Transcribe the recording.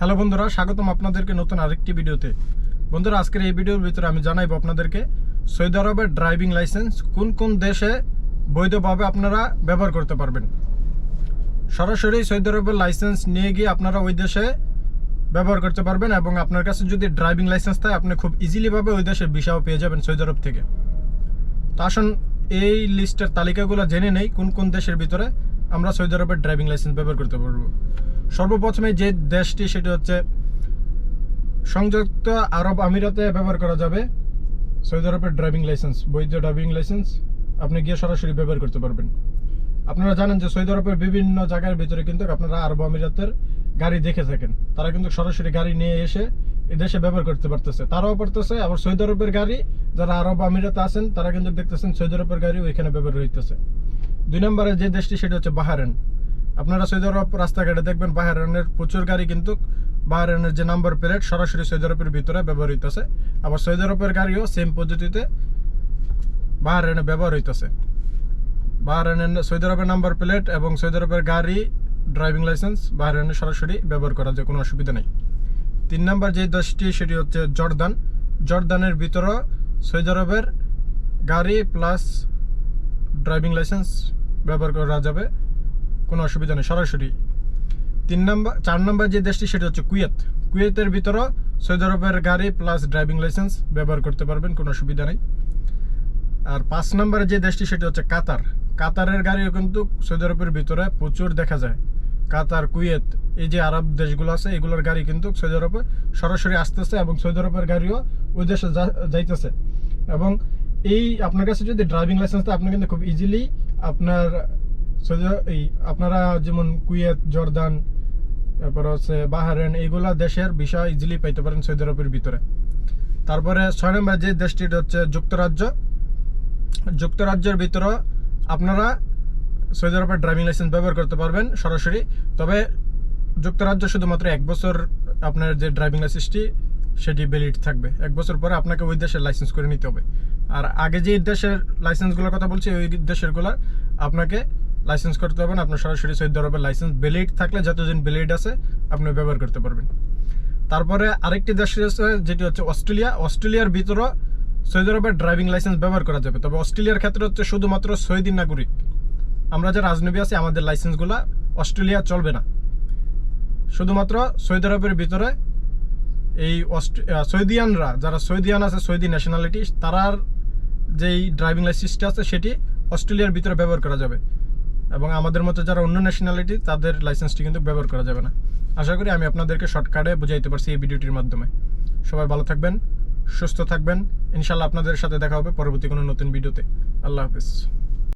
Hello বন্ধুরা, স্বাগতম আপনাদেরকে নতুন আরেকটি ভিডিওতে। বন্ধুরা, আজকের এই ভিডিওর ভিতরে আমি জানাইবো আপনাদেরকে সৌদি আরবের ড্রাইভিং লাইসেন্স কোন কোন দেশে বৈধভাবে আপনারা ব্যবহার করতে পারবেন। সরাসরি সৌদি আরবের লাইসেন্স নিয়ে গিয়ে আপনারা ওই দেশে ব্যবহার করতে পারবেন এবং আপনার কাছে যদি ড্রাইভিং লাইসেন্স থাকে, আপনি খুব ইজিলিভাবে ওই দেশের ভিসাও পেয়ে যাবেন সৌদি আরব থেকে। তো আসুন, এই লিস্টের তালিকাগুলো জেনে নেই কোন কোন দেশের ভিতরে আমরা সৌদি আরবের ড্রাইভিং লাইসেন্স ব্যবহার করতে পারব। সর্বপ্রথমে যে দেশটি, সেটি হচ্ছে সংযুক্ত আরব আমিরাতে ব্যবহার করা যাবে, সৌদি আরবের ড্রাইভিং লাইসেন্স, বৈধ ড্রাইভিং লাইসেন্স, আপনি গিয়ে সরাসরি ব্যবহার করতে পারবেন। আপনারা জানেন যে সৌদি আরবের বিভিন্ন জায়গার ভিতরে কিন্তু আপনারা আরব আমিরাতের গাড়ি দেখে থাকেন। তারা কিন্তু সরাসরি গাড়ি নিয়ে এসে দেশে ব্যবহার করতে পারতেছে। তারাও পারতেছে, আবার সৌদি আরবের গাড়ি, যারা আরব আমিরাতে আছেন, তারা কিন্তু দেখতেছেন সৌদি আরবের গাড়ি ওইখানে ব্যবহার হইতেছে। দুই নম্বরে যে দেশটি, সেটা হচ্ছে বাহারেন আপনারা সৌদি আরব রাস্তাঘাটে দেখবেন বাহারেনের প্রচুর গাড়ি কিন্তু বাহারেনের যে নাম্বার প্লেট সরাসরি সৌদি আরবের ভিতরে ব্যবহার হইতেছে আবার সৌদি আরবের গাড়িও সেম পদ্ধতিতে বাহারেনে ব্যবহার হইতেছে বাহারেনের সৌদি আরবের নাম্বার প্লেট এবং সৌদি আরবের গাড়ি ড্রাইভিং লাইসেন্স বাহারেনে সরাসরি ব্যবহার করা যায় কোনো অসুবিধা নেই। তিন নম্বর যে দেশটি, সেটি হচ্ছে জর্দান। জর্দানের ভিতরে সৌদি আরবের গাড়ি প্লাস ড্রাইভিং লাইসেন্স ব্যবহার করা যাবে। কোনো অসুবিধা নেই, সরাসরি। তিন নম্বর, চার নম্বর যে দেশটি, সেটা হচ্ছে কুয়েত। কুয়েতের ভিতরে সৌদি আরবের গাড়ি প্লাস ড্রাইভিং লাইসেন্স ব্যবহার করতে পারবেন, কোনো অসুবিধা নেই। আর পাঁচ নম্বরে যে দেশটি, সেটা হচ্ছে কাতার। কাতারের গাড়িও কিন্তু সৌদি আরবের ভিতরে প্রচুর দেখা যায়। কাতার, কুয়েত, এই যে আরব দেশগুলো আছে, এগুলোর গাড়ি কিন্তু সৌদি আরবে সরাসরি আসতেছে এবং সৌদি আরবের গাড়িও ওই দেশে যাইতেছে। এবং এই, আপনার কাছে যদি ড্রাইভিং লাইসেন্স থাকে আপনি কিন্তু খুব ইজিলি আপনার সৌদি এই আপনারা যেমন কুয়েত, জর্দান তারপর হচ্ছে বাহারেন এইগুলা দেশের বিষয় ইজিলি পাইতে পারেন সৌদি আরবের ভিতরে। তারপরে ছয় নম্বর যে দেশটি হচ্ছে যুক্তরাজ্য। যুক্তরাজ্যের ভিতরে আপনারা সৌদি আরবের ড্রাইভিং লাইসেন্স ব্যবহার করতে পারবেন সরাসরি। তবে যুক্তরাজ্য শুধুমাত্র এক বছর আপনার যে ড্রাইভিং লাইসেন্সটি সেটি ভ্যালিড থাকবে। এক বছর পরে আপনাকে ওই দেশের লাইসেন্স করে নিতে হবে। আর আগে যে দেশের লাইসেন্সগুলোর কথা বলছি, ওই দেশেরগুলো আপনাকে লাইসেন্স করতে পারবেন। আপনার সরাসরি সৌদি আরবের লাইসেন্স ভ্যালিড থাকলে যতদিন ভ্যালিড আছে, আপনি ব্যবহার করতে পারবেন। তারপরে আরেকটি দেশ রয়েছে, যেটি হচ্ছে অস্ট্রেলিয়া। অস্ট্রেলিয়ার ভিতরে সৌদি আরবের ড্রাইভিং লাইসেন্স ব্যবহার করা যাবে। তবে অস্ট্রেলিয়ার ক্ষেত্রে হচ্ছে শুধুমাত্র সৌদি নাগরিক। আমরা যে আজনবী আছি, আমাদের লাইসেন্সগুলো অস্ট্রেলিয়া চলবে না। শুধুমাত্র সৌদি আরবের ভিতরে এই সৌদিয়ানরা, যারা সৌদিয়ান আছে, সৌদি ন্যাশনালিটি তারার যেই ড্রাইভিং লাইসেন্সটা আছে, সেটি অস্ট্রেলিয়ার ভিতরে ব্যবহার করা যাবে। এবং আমাদের মতো যারা অন্য ন্যাশনালিটি তাদের লাইসেন্সটি কিন্তু ব্যবহার করা যাবে না। আশা করি আমি আপনাদেরকে শর্টকাটে বুঝাইতে পারছি এই ভিডিওটির মাধ্যমে। সবাই ভালো থাকবেন, সুস্থ থাকবেন। ইনশাল্লাহ আপনাদের সাথে দেখা হবে পরবর্তী কোনো নতুন ভিডিওতে। আল্লাহ হাফিজ।